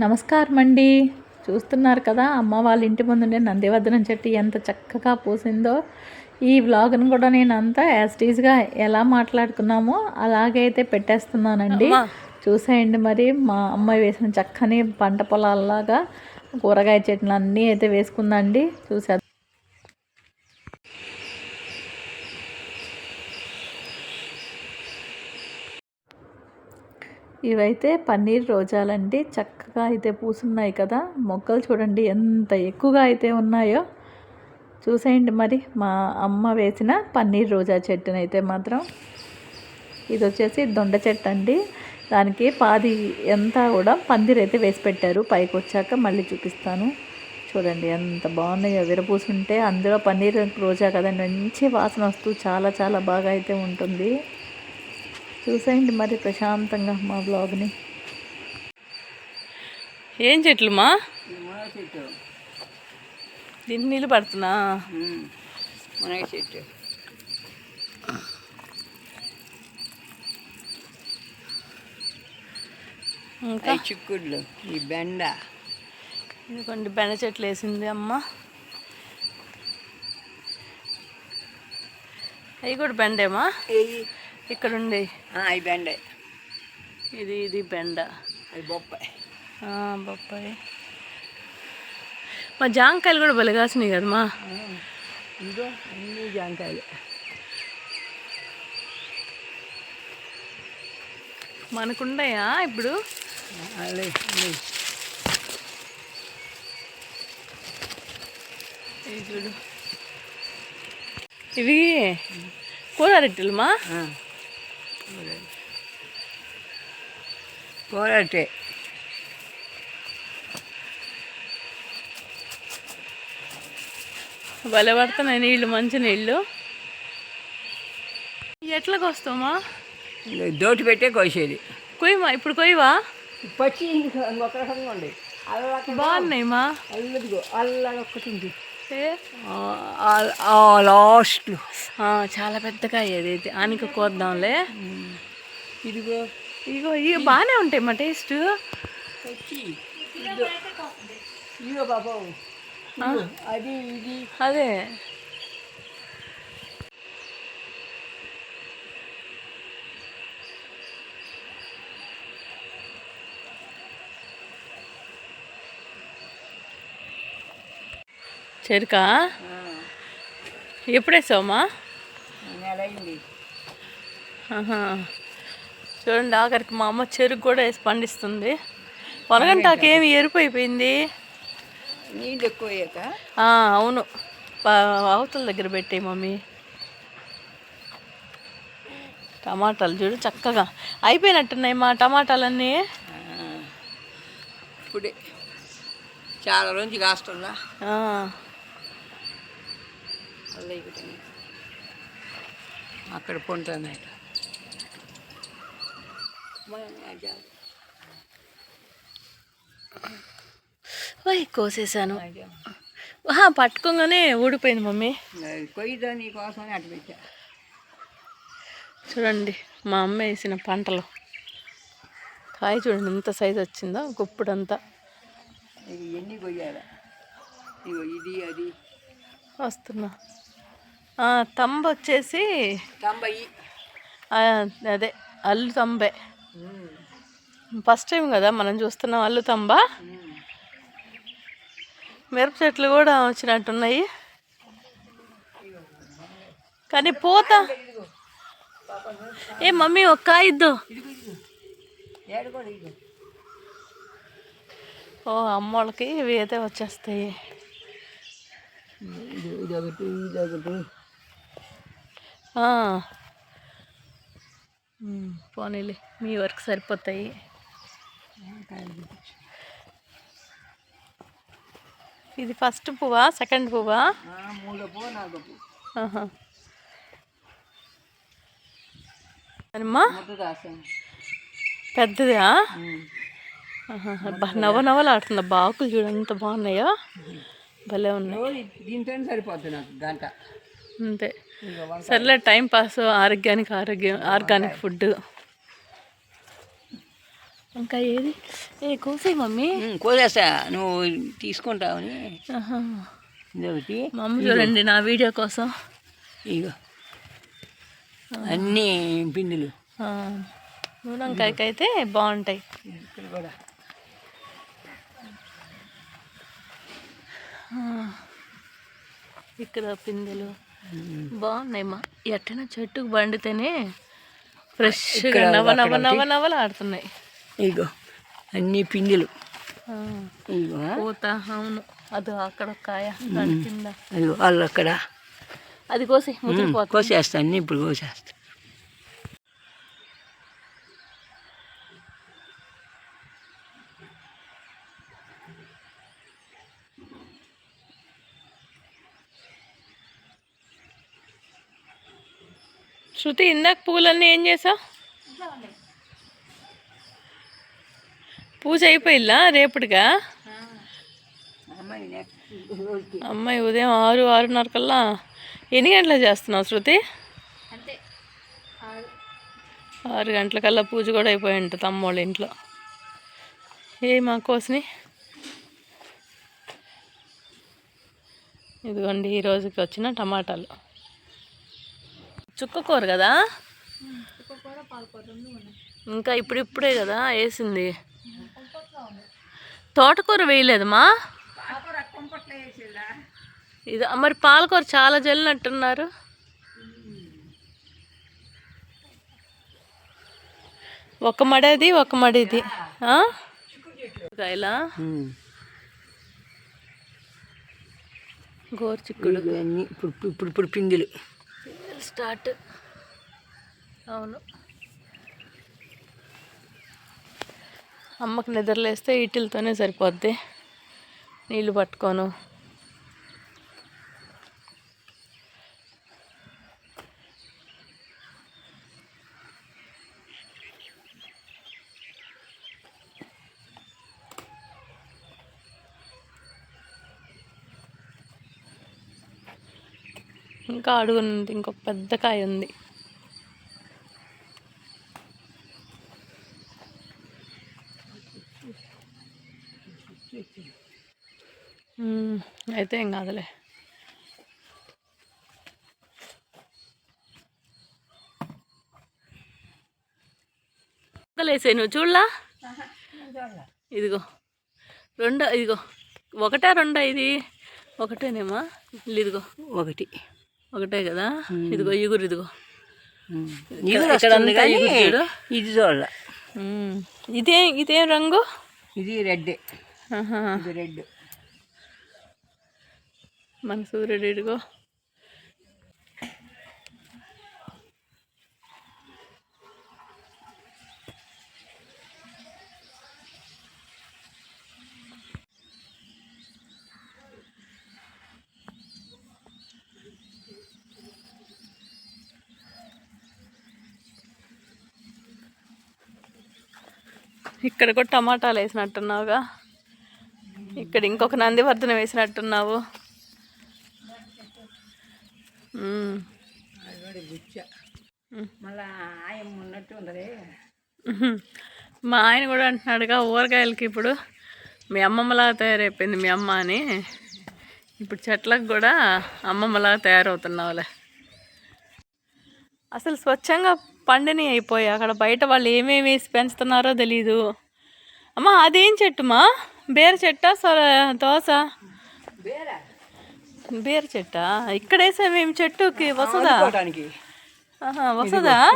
నమస్కారం అండి చూస్తున్నారు కదా అమ్మ వాళ్ళ ఇంటి ముందుండే నందివర్ధనం చెట్టు ఎంత చక్కగా పూసిందో. ఈ వ్లాగ్ను కూడా నేను అంతా యాస్టీజ్గా ఎలా మాట్లాడుకున్నామో అలాగే అయితే పెట్టేస్తున్నానండి. చూసేయండి మరి మా అమ్మాయి వేసిన చక్కని పంట పొలాల్లాగా కూరగాయ చెట్లు అన్నీ అయితే వేసుకుందండి. చూసే ఇవైతే పన్నీర్ రోజాలండి. చక్కగా అయితే పూసున్నాయి కదా. మొక్కలు చూడండి ఎంత ఎక్కువగా అయితే ఉన్నాయో. చూసేయండి మరి మా అమ్మ వేసిన పన్నీర్ రోజా చెట్టునైతే మాత్రం. ఇది వచ్చేసి దొండ చెట్టు అండి దానికి పాది ఎంత కూడా పందిరి అయితే వేసి పెట్టారు. పైకి వచ్చాక మళ్ళీ చూపిస్తాను. చూడండి ఎంత బాగున్నాయో విరపూసుంటే అందులో పన్నీర్ రోజా కదండి. మంచి వాసన వస్తూ చాలా చాలా బాగా అయితే ఉంటుంది. చూసేయండి మరి ప్రశాంతంగా మా బ్లాగ్ని ఏం చెట్లు మా? చెట్టు. దీన్ని నీళ్ళు పడుతున్నా. మునగ చెట్టు. ఇంకా? చిక్కుళ్ళు ఈ బెండ. ఇదిగోండి బెండ చెట్లు వేసింది అమ్మ. అవి కూడా బెండేమా? ఏయి ఇక్కడ ఉండే అవి బెండ. ఇది ఇది బెండ. అవి బొప్పాయి. బొప్పాయి. మా జాంకాయలు కూడా బలిగాసినాయి కదమ్మా. ఇదిగో అన్ని జాంకాయలు. మనకుండయా ఇప్పుడు? అలే. ఇవి చూడు. ఇవి కూరరెట్టెలమా ఆ. కూరటే భలే పడుతున్నాయి నీళ్ళు మంచి నీళ్ళు. ఎట్లకి వస్తామా ఇదిగో దోటి పెట్టే కోసేది. కొయ్యమా ఇప్పుడు కొయ్యవా? పచ్చి బాగున్నాయి మా అల్లదిగో అల్లా ఒక్కటి ఆ, చాలా పెద్దగా అయ్యేది అయితే ఆనిక కోద్దాంలే. ఇదిగో. ఇగో ఇవి బాగానే ఉంటాయి మా టేస్ట్. ఇదిగో. ఇదిగో బాబు. ఇదిగో, అది ఇది. అదే. చెరుకా? ఎప్పుడేసావమ్మా అయింది ఆహా. చూడండి ఆఖరికి మా అమ్మ చెరుకు కూడా వేసి పండిస్తుంది. పొనగంటాకు ఏమి ఎరుపు అయిపోయింది? నీళ్ళు ఎక్కువ అవును. అవతల దగ్గర పెట్టే మమ్మీ. టమాటాలు చూడు చక్కగా. అయిపోయినట్టున్నాయి మా టమాటాలన్నీ. ఇప్పుడే. చాలా రోజు కాస్తుందా? ఇక్కడ అక్కడ పొందుతుంది ఓయ్ కోసేసాను ఆహా, పట్టుకోగానే ఊడిపోయింది మమ్మీ. కొయ్యదా నీ కోసమని అటు పెట్టా. చూడండి మా అమ్మ వేసిన పంటలు. కాయ చూడండి ఎంత సైజు వచ్చిందో గుప్పుడంతా. ఎన్ని కొయ్యాలా? ఇగో ఇది అది. వస్తున్నా. తంబ వచ్చేసి అదే అల్లు తంబే. ఫస్ట్ టైం కదా మనం చూస్తున్నాం అల్లు తంబ. మిరప చెట్లు కూడా వచ్చినట్టున్నాయి. కానీ పోత ఏ మమ్మీ ఒక కాయ ఇద్దు ఓ అమ్మోళ్ళకి ఇవి అయితే వచ్చేస్తాయి. ఇది ఇదొకటి ఇదొకటి ఆ. పోనీలే మీ వర్క్ సరిపోతాయి. ఇది ఫస్ట్ పువ్వా సెకండ్ పువ్వా. అమ్మా. పెద్దదా. అబ్బా, నవ నవలాడుతుంది బాకులు చూడు ఎంత బాగున్నాయో. భలే ఉన్నాయి. దీంతో సరిపోద్ది నాకు గంట. అంతే. సర్లే టైం పాస్ ఆరోగ్యానికి ఆరోగ్యం ఆర్గానిక్ ఫుడ్. ఇంకా ఏది? ఏ కోసే మమ్మీ. కోసేస్తా. నువ్వు తీసుకుంటావని. ఇదొకటి మా అమ్మ చూడండి నా వీడియో కోసం. ఇగో అన్నీ పిండిలు. ఆ, నూనెంకాయకి అయితే బాగుంటాయి కూడా. ఇక్కడ పిందెలు బాగున్నాయి మా ఎట్టైనా చెట్టుకు బండితేనే ఫ్రెష్గా నవ నవ నవ నవలు ఆడుతున్నాయి. ఇగో అన్నీ పిండిలు. ఇగో పూత అవును. అది అక్కడ కాయ కింద. అదిగో వాళ్ళు అక్కడ. అది కోసి ముదిరిపోతుంది కోసేస్తా అన్నీ ఇప్పుడు కోసేస్తా. శృతి ఇందాక పూలన్నీ ఏం చేసావు? పూజ అయిపోయిందా రేపటిగా అమ్మాయి ఉదయం ఆరు ఆరున్నర కల్లా ఎన్ని గంటలకు చేస్తున్నావు శృతి? ఆరు. గంటలకల్లా పూజ కూడా అయిపోయి ఉంటుంది అమ్మోళ్ళ ఇంట్లో. ఏ మా కోసని? ఇదిగోండి ఈ రోజుకి వచ్చిన టమాటాలు. చుక్క కూర కదా? ఇంకా ఇప్పుడిప్పుడే కదా వేసింది. తోటకూర వేయలేదమ్మా? ఇది మరి పాలకూర చాలా జల్లినట్టున్నారు. ఒక మడది ఒక మడిది? కాయలా గోరుచిక్కుడు. ఇగో అన్నీ ఇప్పుడు ఇప్పుడు ఇప్పుడు పిండిలు స్టార్ట్. అవును. అమ్మకు నిద్రలేస్తే ఇటులతోనే సరిపోద్ది. నీళ్ళు పట్టుకోను. ఇంకా అడుగునుంది ఇంకొక పెద్ద కాయ ఉంది. అయితే ఏం కాదులే. వేసాయి నువ్వు చూడలా? ఇదిగో రెండో ఇదిగో ఒకటా రెండా ఇది? ఒకటేనేమా? ఇదిగో ఒకటి. ఒకటే కదా? ఇదిగో ఇగురు ఇదిగో. ఇది చూడు. ఇది చూడాల. ఇదే ఇదేం రంగు? ఇది రెడ్. రెడ్. మన సూర్యుడు ఇదిగో. ఇక్కడ కూడా టమాటాలు వేసినట్టున్నావుగా. ఇక్కడ ఇంకొక నందివర్ధన వేసినట్టున్నావు. మా ఆయన కూడా అంటున్నాడుగా ఊరగాయలకి ఇప్పుడు మీ అమ్మమ్మలాగా తయారైపోయింది మీ అమ్మ అని. ఇప్పుడు చెట్లకు కూడా అమ్మమ్మలాగా తయారవుతున్నావులే. అసలు స్వచ్ఛంగా పండిని అయిపోయి. అక్కడ బయట వాళ్ళు ఏమేమి వేసి పెంచుతున్నారో తెలీదు. అమ్మ అదేం చెట్టుమా? బేర చెట్టా సొర దోస? బీర చెట్టా? ఇక్కడ వేసామేమి చెట్టుకి వస్తుందా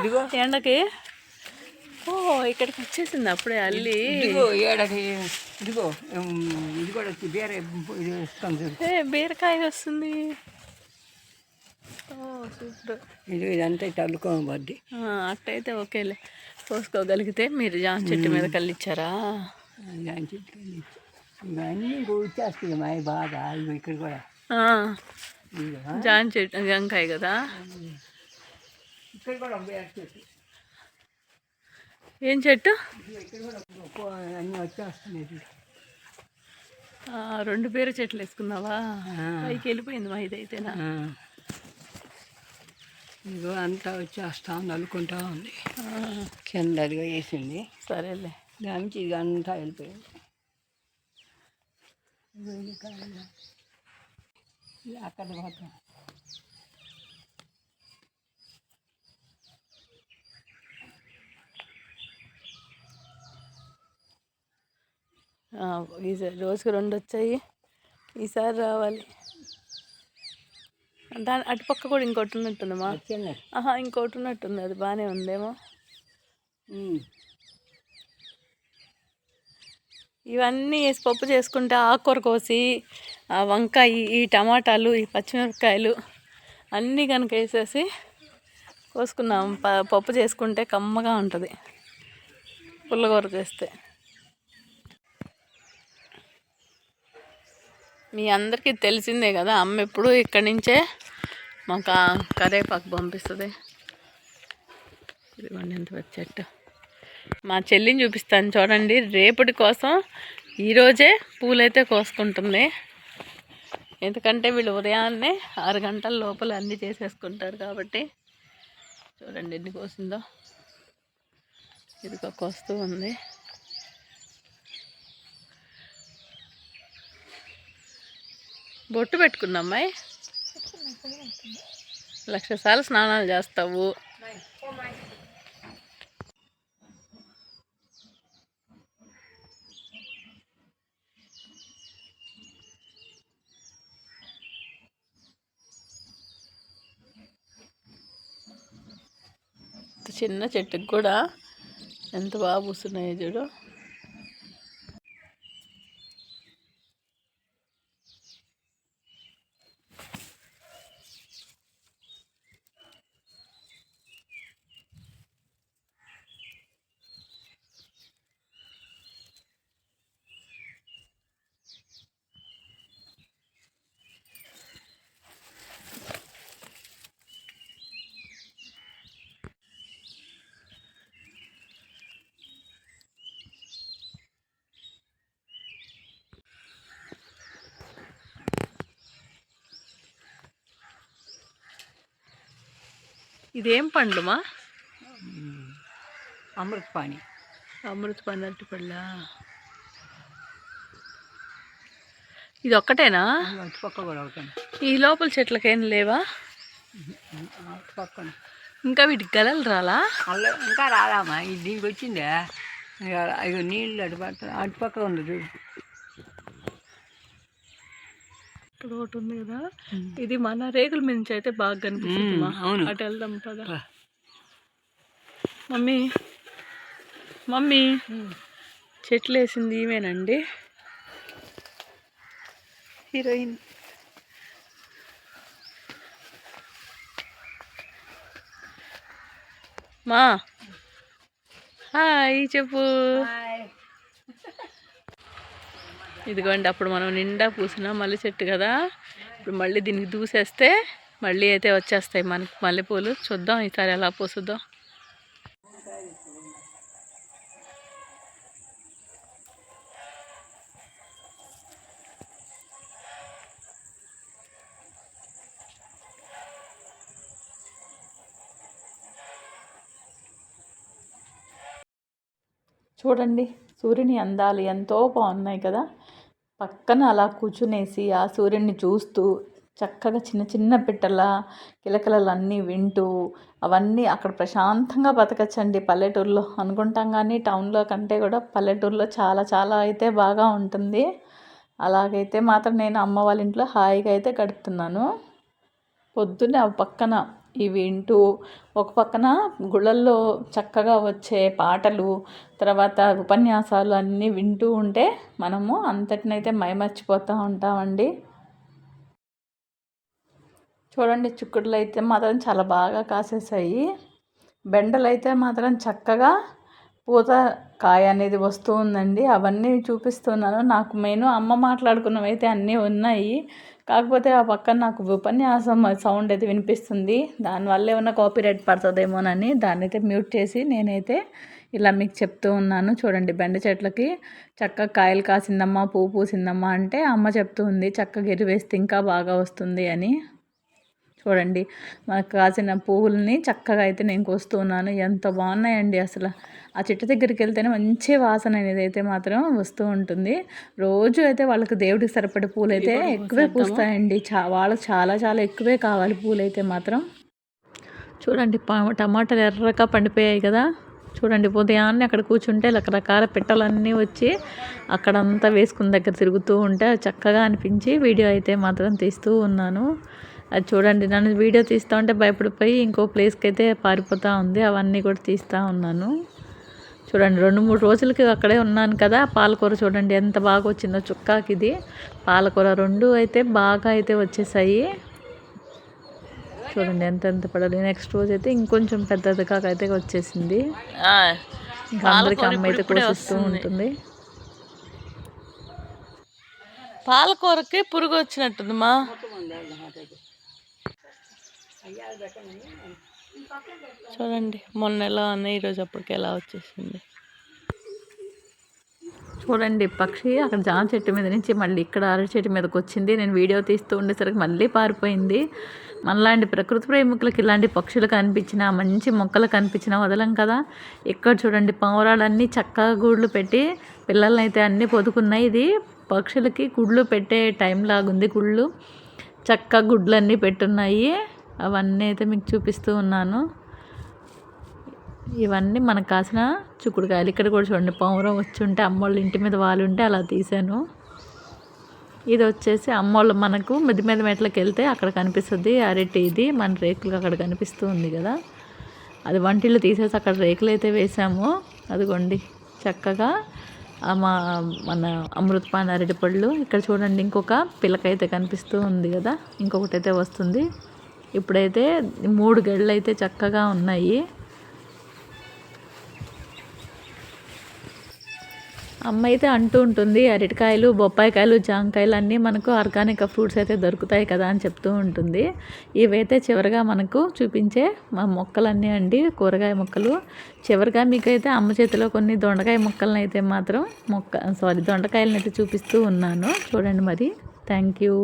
ఇదిగో. ఎండకి? ఓ ఇక్కడికి వచ్చేసింది అప్పుడే అల్లి. ఇదిగో ఏడకి ఇదిగో ఉమ్, ఇది కూడా బీరకాయ వస్తుంది. సూపర్. ఇది ఇదంతా ఇట్లా అల్లుకోబద్ది అట్టయితే ఓకేలే. పోసుకోగలిగితే మీరు జామ చెట్టు మీద చెట్లు ఇక అన్నీ ఇంకో వచ్చేస్తాయి మా బాగా. ఇక్కడ కూడా. జామ చెట్టు జాంకాయ కదా? ఇక్కడ కూడా చెట్టు. ఏం చెట్టు? అన్నీ వచ్చేస్తున్నాయి రెండు బీర చెట్లు వేసుకున్నావా. పైకి వెళ్ళిపోయింది మా ఇదైతేనా. ఇదిగో అంతా వచ్చేస్తా అల్లుకుంటా ఉంది. కింద అదిగో వేసింది. సరేలే. దాని నుంచి ఇది అంతా వెళ్ళిపోయింది. అక్కడ పోతాం. ఈసారి రోజుకి రెండు వచ్చాయి. ఈసారి రావాలి. దాని అటుపక్క కూడా ఇంకోటి ఉన్నట్టుందమ్మా ఆహా ఇంకోటి ఉన్నట్టుంది అది బాగానే ఉందేమో. ఇవన్నీ వేసి పప్పు చేసుకుంటే ఆకుకూర కోసి ఆ వంకాయ ఈ టమాటాలు ఈ పచ్చిమిరపకాయలు అన్నీ కనుక వేసేసి కోసుకున్నాం. పప్పు చేసుకుంటే కమ్మగా ఉంటుంది. పుల్లగూర చేస్తే. మీ అందరికీ తెలిసిందే కదా అమ్మ ఎప్పుడు ఇక్కడి నుంచే మాకు కరేపాకు పంపిస్తుంది. ఇదిగోండి ఎంత పెద్ద చెట్టు. మా చెల్లిని చూపిస్తాను చూడండి. రేపటి కోసం ఈరోజే పూలైతే కోసుకుంటుంది. ఎందుకంటే వీళ్ళు ఉదయాన్నే ఆరు గంటల లోపల అన్నీ చేసేసుకుంటారు కాబట్టి చూడండి ఎన్ని కోసిందో. ఇదిగో కోస్తూ ఉంది. బొట్టు పెట్టుకున్నా అమ్మాయి. లక్ష సార్లు స్నానాలు చేస్తావు. చిన్న చెట్టుకు కూడా ఎంత బాగా పూస్తున్నాయో చూడు. ఇదేం పండుమా అమృత పాని అమృత పండు అరటి పళ్ళ ఇది ఒక్కటేనా పక్క కూడా ఒకటి ఈ లోపల చెట్లకేం లేవా? పక్కన ఇంకా వీటికి గలలు రాలా? ఇంకా రాదామా ఇది దీనికి వచ్చిందే. ఇక ఇక నీళ్ళు అటు పక్క అటు పక్క ఉంది చూడు. ఇక్కడ ఒకటి ఉంది కదా. ఇది మన రేకుల మీద నుంచి అయితే బాగా కనిపిస్తుంది అవును. అటు వెళ్దాం పద. Mummy mummy. చెట్లు వేసింది ఈమెనండి. హీరోయిన్. మా. హాయ్ చెప్పు. ఇదిగోండి అప్పుడు మనం నిండా పూసిన మల్లె చెట్టు కదా. ఇప్పుడు మళ్ళీ దీనికి దూసేస్తే మళ్ళీ అయితే వచ్చేస్తాయి మనకి మల్లెపూలు. చూద్దాం ఈసారి ఎలా పూసుద్దాం. చూడండి సూర్యుని అందాలు ఎంతో బాగున్నాయి కదా. పక్కన అలా కూర్చునేసి ఆ సూర్యుడిని చూస్తూ చక్కగా చిన్న చిన్న పిట్టల కిలకలన్నీ వింటూ అవన్నీ అక్కడ ప్రశాంతంగా బతకచ్చండి పల్లెటూరులో. అనుకుంటాం కానీ టౌన్లో కంటే కూడా పల్లెటూరులో చాలా చాలా అయితే బాగా ఉంటుంది. అలాగైతే మాత్రం నేను అమ్మ వాళ్ళ ఇంట్లో హాయిగా అయితే గడుపుతున్నాను. పొద్దున్నే పక్కన ఇవి వింటూ ఒక పక్కన గుళ్ళల్లో చక్కగా వచ్చే పాటలు తర్వాత ఉపన్యాసాలు అన్నీ వింటూ ఉంటే మనము అంతటినైతే మైమర్చిపోతూ ఉంటామండి. చూడండి చిక్కుడులు అయితే మాత్రం చాలా బాగా కాసేసాయి. బెండలు అయితే మాత్రం చక్కగా పూత కాయ అనేది వస్తూ ఉందండి. అవన్నీ చూపిస్తున్నాను. నాకు మెయిన్ అమ్మ మాట్లాడుకున్నవి అయితే అన్నీ ఉన్నాయి. కాకపోతే ఆ పక్కన నాకు ఉపన్యాసం సౌండ్ అయితే వినిపిస్తుంది. దానివల్ల ఏమైనా కాపీరైట్ పడుతుందేమోనని దాన్ని అయితే మ్యూట్ చేసి నేనైతే ఇలా మీకు చెప్తూ ఉన్నాను. చూడండి బెండ చెట్లకి చక్కగా కాయలు కాసిందమ్మా పువ్వు పూసిందమ్మా అంటే అమ్మ చెప్తూ ఉంది. చక్కగా ఎరువేస్తే ఇంకా బాగా వస్తుంది అని. చూడండి మనకు కాసిన పువ్వుల్ని చక్కగా అయితే నేను కోస్తున్నాను. ఎంత బాగున్నాయండి అసలు. ఆ చెట్టు దగ్గరికి వెళ్తేనే మంచి వాసన అనేది అయితే మాత్రం వస్తూ ఉంటుంది. రోజు అయితే వాళ్ళకి దేవుడికి సరిపడే పూలు అయితే ఎక్కువే పూస్తాయండి. చా వాళ్ళకి చాలా చాలా ఎక్కువే కావాలి పూలు అయితే మాత్రం. చూడండి టమాటాలు ఎర్రగా పండిపోయాయి కదా. చూడండి ఉదయాన్నే అక్కడ కూర్చుంటే రకరకాల పిట్టలన్నీ వచ్చి అక్కడంతా వేసుకున్న దగ్గర తిరుగుతూ ఉంటే చక్కగా అనిపించి వీడియో అయితే మాత్రం తీస్తూ ఉన్నాను. అది చూడండి నన్ను వీడియో తీస్తూ ఉంటే భయపడిపోయి ఇంకో ప్లేస్కి అయితే పారిపోతూ ఉంది అవన్నీ కూడా తీస్తూ ఉన్నాను. చూడండి రెండు మూడు రోజులకి అక్కడే ఉన్నాను కదా పాలకూర చూడండి ఎంత బాగా వచ్చిందో చుక్కాకి ఇది పాలకూర రెండు అయితే బాగా అయితే వచ్చేసాయి. చూడండి ఎంత ఎంత పడాలి. నెక్స్ట్ రోజు అయితే ఇంకొంచెం పెద్దదిగా అయితే వచ్చేసింది. ఇంకా అందరికి అమ్మ అయితే కోసిస్తూ. ఉంటుంది. పాలకూరకి పురుగు వచ్చినట్టుంది మా చూడండి మొన్న ఎలా ఉంది ఈరోజు అప్పటికి ఎలా వచ్చేసింది. చూడండి పక్షి అక్కడ జామ చెట్టు మీద నుంచి మళ్ళీ ఇక్కడ అరటి చెట్టు మీదకి వచ్చింది. నేను వీడియో తీస్తూ ఉండేసరికి మళ్ళీ పారిపోయింది. మనలాంటి ప్రకృతి ప్రేమికులకు ఇలాంటి పక్షులు కనిపించినా మంచి మొక్కలు కనిపించినా వదలం కదా. ఇక్కడ చూడండి పావురాలన్నీ చక్కగా గూళ్ళు పెట్టి పిల్లల్ని అయితే అన్నీ పొదుకున్నాయి. ఇది పక్షులకి గుడ్లు పెట్టే టైం లాగుంది గుళ్ళు. చక్కగా గుడ్లన్నీ పెట్టున్నాయి. అవన్నీ అయితే మీకు చూపిస్తూ ఉన్నాను. ఇవన్నీ మనకు కాసిన చిక్కుడుకాయలు. ఇక్కడ కూడా చూడండి పావురం వచ్చి ఉంటే అమ్మోళ్ళ ఇంటి మీద వాళ్ళు ఉంటే అలా తీసాను ఇది వచ్చేసి అమ్మోళ్ళు మనకు మిద్ది మీద మెట్లకి వెళ్తే అక్కడ కనిపిస్తుంది. అరటి ఇది మన రేకులు అక్కడ కనిపిస్తూ ఉంది కదా. అది వంటిల్లు తీసేసి అక్కడ రేకులు అయితే వేసాము అదిగోండి చక్కగా మా మన అమృతపాన్ అరటి పళ్ళు ఇక్కడ చూడండి ఇంకొక పిల్లకైతే కనిపిస్తూ ఉంది కదా. ఇంకొకటి అయితే వస్తుంది. ఇప్పుడైతే మూడు గెళ్ళు అయితే చక్కగా ఉన్నాయి. అమ్మ అయితే అంటూ ఉంటుంది అరటికాయలు బొప్పాయికాయలు జాంకాయలు అన్నీ మనకు ఆర్గానిక్ ఫ్రూట్స్ అయితే దొరుకుతాయి కదా అని చెప్తూ ఉంటుంది. ఇవైతే చివరిగా మనకు చూపించే మా మొక్కలన్నీ అండి కూరగాయ మొక్కలు. చివరిగా మీకైతే అమ్మ చేతిలో కొన్ని దొండకాయ మొక్కలను అయితే మాత్రం మొక్క సారీ దొండకాయలను అయితే చూపిస్తూ ఉన్నాను. చూడండి మరి. Thank you